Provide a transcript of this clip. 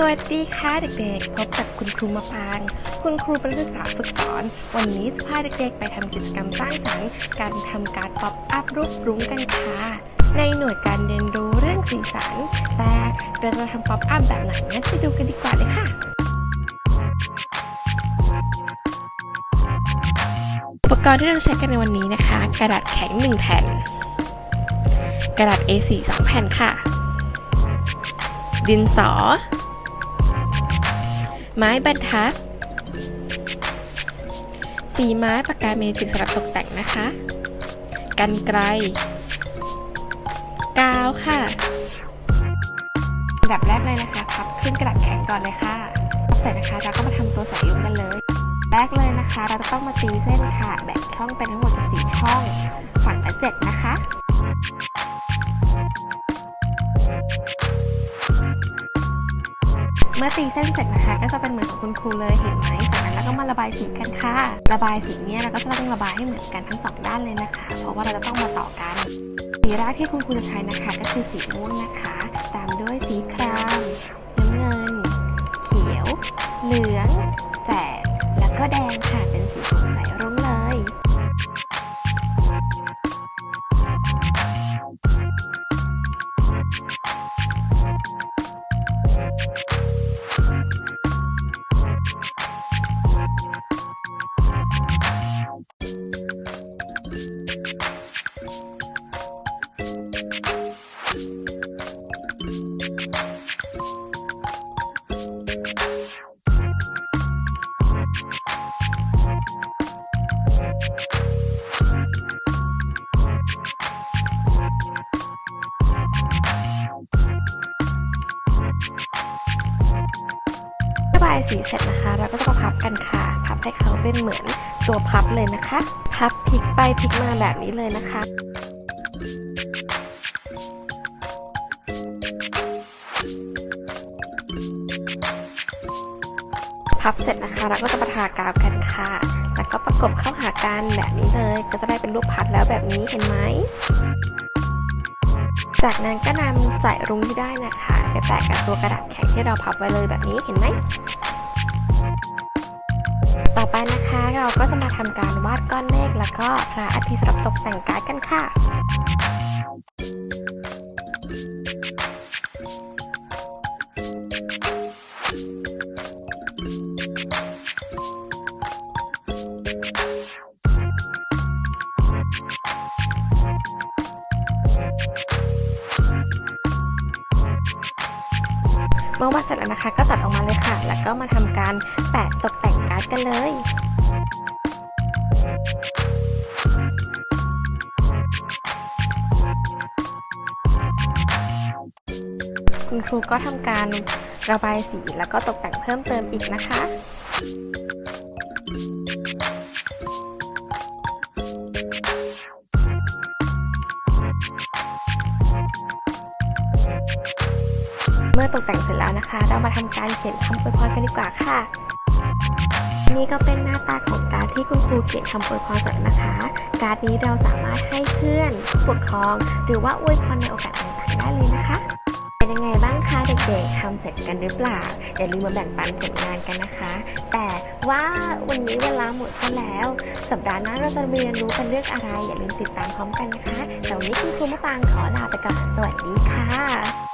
สวัสดีค่ะเด็กๆ พบกับคุณครูมะปาง คุณครูเป็นนักศึกษาฝึกสอน วันนี้จะพาเด็กๆ ไปทำกิจกรรมสร้างสรรค์การทำการป๊อปอัพรูปรุ้งกันค่ะ ในหน่วยการเรียนรู้เรื่องสีสัน แต่เราจะทำป๊อปอัพแบบไหนงั้นไปดูกันดีกว่าเลยค่ะอุปกรณ์ที่เราใช้กันในวันนี้นะคะ กระดาษแข็ง 1 แผ่น กระดาษ A4 2 แผ่นค่ะ ดินสอ ไม้บรรทัด สีไม้ปากกาเมจิกสำหรับตกแต่งนะคะ กันไกล กาวค่ะอันดับแรกเลยนะคะพับขึ้นกระดาษแข็งก่อนเลยค่ะพับเสร็จนะคะเราก็มาทำตัวสายยุงกันเลย แรกเลยนะคะ เราจะต้องมาตีเส้นค่ะแบ่งช่องเป็นทั้งหมด14ช่องฝั่งละ7นะคะ เมื่อตีเส้นเสร็จนะคะ ก็จะเป็นเหมือนของคุณครูเลยเห็นไหมจากนั้นเราก็มาระบายสีกันค่ะ ระบายสีเนี่ยเราก็จะต้องระบายให้เหมือนกันทั้งสองด้านเลยนะคะ เพราะว่าเราจะต้องมาต่อกัน สีแรกที่คุณครูจะใช้นะคะ ก็คือสีม่วงนะคะ ตามด้วยสีครามน้ำเงิน เขียว เหลือง แสดแล้วก็แดงายสีเสร็จนะคะเราก็จะมาพับกันค่ะ พับให้เขาเป็นเหมือนตัวพับเลยนะคะ พับพลิกไปพลิกมาแบบนี้เลยนะคะพับเสร็จนะคะเราก็จะมาทากาวกันค่ะ แล้วก็ประกบเข้าหากันแบบนี้เลย ก็จะได้เป็นรูปพัดแล้วแบบนี้เห็นไหม จากนั้นก็นำสายรุ้งที่ได้นะคะ ไปแปะกับตัวกระดาษแข็งที่เราพับไว้เลยแบบนี้เห็นไหม ต่อไปนะคะเราก็จะมาทำการวาดก้อนเมฆแล้วก็พระอาทิตย์สำหรับตกแต่งการ์ดกันค่ะ เมื่อวาดเสร็จแล้วนะคะ ก็ตัดออกมาเลยค่ะ แล้วก็มาทำการแปะตกแต่งการ์ดกันเลยคุณครูก็ทำการระบายสีแล้วก็ตกแต่งเพิ่มเติมอีกนะคะ อตกแต่งเสร็จแล้วนะคะ เรามาทำการเขียนคำอวยพรกันดีกว่าค่ะ นี่ก็เป็นหน้าตาของการดที่คุณครูเขียนคำอวยพรสรับนะคะ การ์ดนี้เราสามารถให้เพื่อนผู้ปกครอง หรือว่าอวยพรในโอกาสต่างๆได้เลยนะคะ เป็นยังไงบ้างคะเด็กๆทำเสร็จกันหรือเปล่าอย่าลืมมาแบ่งปันผลงานกันนะคะ แต่ว่าวันนี้เวลาหมดก็แล้ว สัปดาห์หน้าเราจะเรียนรู้กันเรื่องอะไร อย่าลืมติดตามพร้อมกันนะคะแต่วันนี้คุณครูมะปางขอลาไปก่อนสวัสดีค่ะ